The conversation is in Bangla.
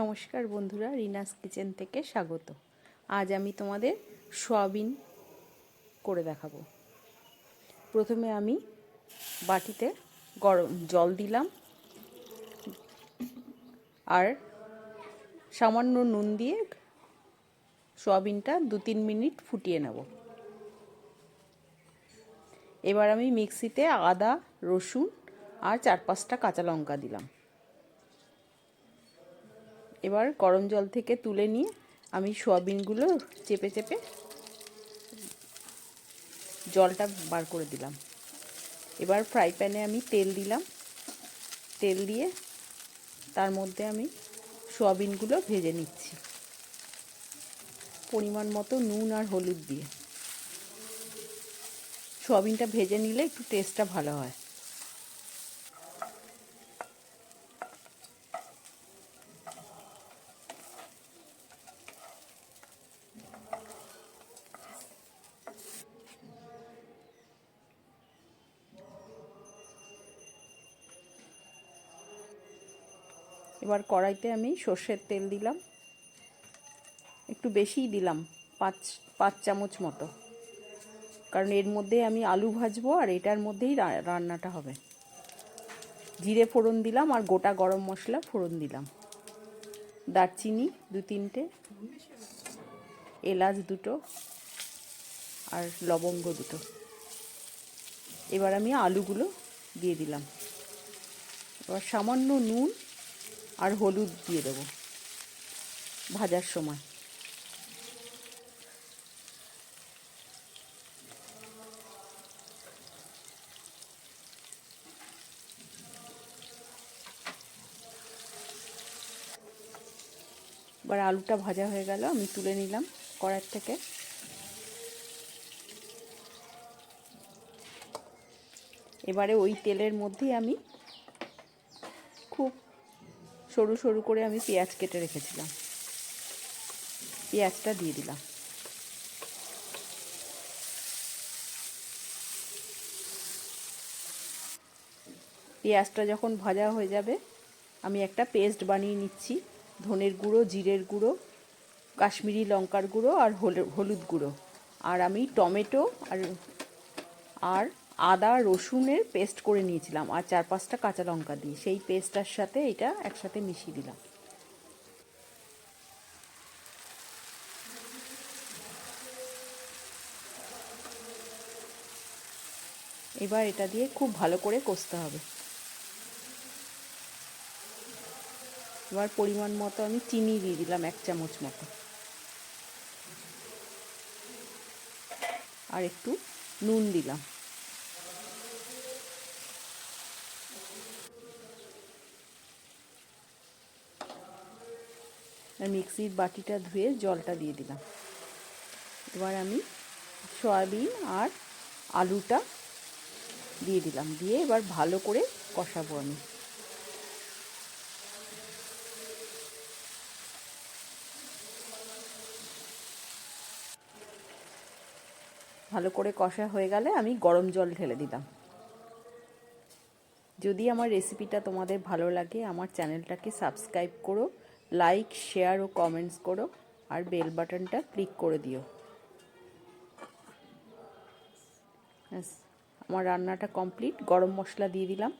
নমস্কার বন্ধুরা, রিনাস কিচেন থেকে স্বাগত। আজ আমি তোমাদের সোয়াবিন করে দেখাবো। প্রথমে আমি বাটিতে গরম জল দিলাম আর সামান্য নুন দিয়ে সোয়াবিনটা দু তিন মিনিট ফুটিয়ে নেব। এবার আমি মিক্সিতে আদা, রসুন আর চার পাঁচটা কাঁচা লঙ্কা দিলাম। এবার গরম জল থেকে তুলে নিয়ে আমি সোয়াবিনগুলো চেপে চেপে জলটা বার করে দিলাম। এবার ফ্রাই প্যানে আমি তেল দিলাম। তেল দিয়ে তার মধ্যে আমি সোয়াবিনগুলো ভেজে নিচ্ছি। পরিমাণ মতো নুন আর হলুদ দিয়ে। সোয়াবিনটা ভেজে নিলে একটু টেস্টটা ভালো হয়। এবার কড়াইতে আমি সর্ষের তেল দিলাম। একটু বেশিই দিলাম, পাঁচ পাঁচ চামচ মতো। কারণ এর মধ্যে আমি আলু ভাজবো আর এটার মধ্যেই রান্নাটা হবে। জিরে ফোড়ন দিলাম আর গোটা গরম মশলা ফোড়ন দিলাম। দারচিনি দু তিনটে, এলাচ দুটো আর লবঙ্গ দুটো। এবার আমি আলুগুলো দিয়ে দিলাম। এবার সামান্য নুন আর হলুদ দিয়ে দেবো ভাজার সময়। এবার আলুটা ভাজা হয়ে গেল, আমি তুলে নিলাম কড়ার থেকে। এবারে ওই তেলের মধ্যেই আমি সরু সরু করে আমি পেঁয়াজ কেটে রেখেছিলাম। পেঁয়াজটা দিয়ে দিলাম। পেঁয়াজটা যখন ভাজা হয়ে যাবে, আমি একটা পেস্ট বানিয়ে নিচ্ছি। ধনের গুঁড়ো, জিরের গুঁড়ো, কাশ্মীরি লঙ্কার গুঁড়ো আর হলুদ গুঁড়ো। আর আমি টমেটো আর আর আদা, রসুনের পেস্ট করে নিয়েছিলাম আর চার পাঁচটা কাঁচা লঙ্কা দিয়ে। সেই পেস্টটার সাথে এটা একসাথে মিশিয়ে দিলাম। এবার এটা দিয়ে খুব ভালো করে কষতে হবে। এবার পরিমাণ মতো আমি চিনি দিয়ে দিলাম এক চামচ মতো। আর একটু নুন দিলাম। আর মিক্সির বাটিটা ধুয়ে জলটা দিয়ে দিলাম। এবার আমি সয়াবিন আর আলুটা দিয়ে দিলাম। দিয়ে এবার ভালো করে কষাবো আমি। ভালো করে কষা হয়ে গেলে আমি গরম জল ঢেলে দিলাম। যদি আমার রেসিপিটা তোমাদের ভালো লাগে, আমার চ্যানেলটাকে সাবস্ক্রাইব করো। লাইক শেয়ার ও কমেন্টস করো আর বেল বাটনটা ক্লিক করে দিও। আমার রান্নাটা কমপ্লিট গরম মশলা দিয়ে দিলাম।